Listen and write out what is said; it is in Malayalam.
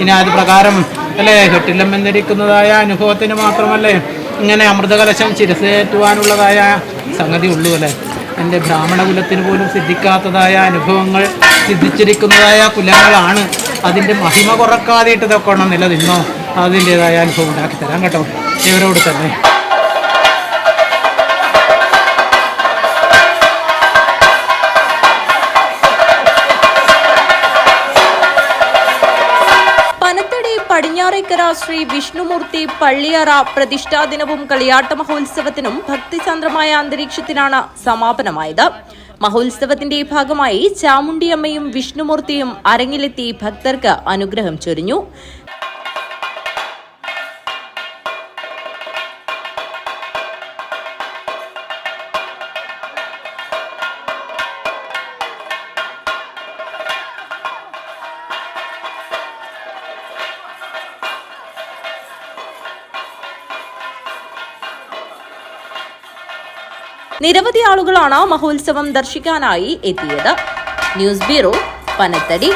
ഇനി അത് പ്രകാരം അല്ലേ കെട്ടിലം എന്നിരിക്കുന്നതായ അനുഭവത്തിന് മാത്രമല്ലേ ഇങ്ങനെ അമൃതകലശം ചിരസേറ്റുവാനുള്ളതായ സംഗതി ഉള്ളൂ അല്ലേ? എന്റെ ബ്രാഹ്മണ കുലത്തിന് പോലും സിദ്ധിക്കാത്തതായ അനുഭവങ്ങൾ സിദ്ധിച്ചിരിക്കുന്നതായ കുലങ്ങളാണ്. അതിന്റെ മഹിമ കുറക്കാതെയിട്ട് ഇതൊക്കെ ഉണ്ടെന്നില്ല നിന്നോ അതിന്റേതായ അനുഭവം ഉണ്ടാക്കി തരാം കേട്ടോ. ഇവരോട് തന്നെ. പനത്തടി പടിഞ്ഞാറേക്കര ശ്രീ വിഷ്ണുമൂർത്തി പള്ളിയറ പ്രതിഷ്ഠാ ദിനവും കളിയാട്ട മഹോത്സവത്തിനും ഭക്തിസാന്ദ്രമായ അന്തരീക്ഷത്തിനാണ് സമാപനമായത്. മഹോത്സവത്തിന്റെ ഭാഗമായി ചാമുണ്ടിയമ്മയും വിഷ്ണുമൂർത്തിയും അരങ്ങിലെത്തി ഭക്തർക്ക് അനുഗ്രഹം ചൊരിഞ്ഞു. നിരവധി ആളുകളാണ് മഹോത്സവം ദർശിക്കാനായി എത്തിയത്. News bureau Panathady.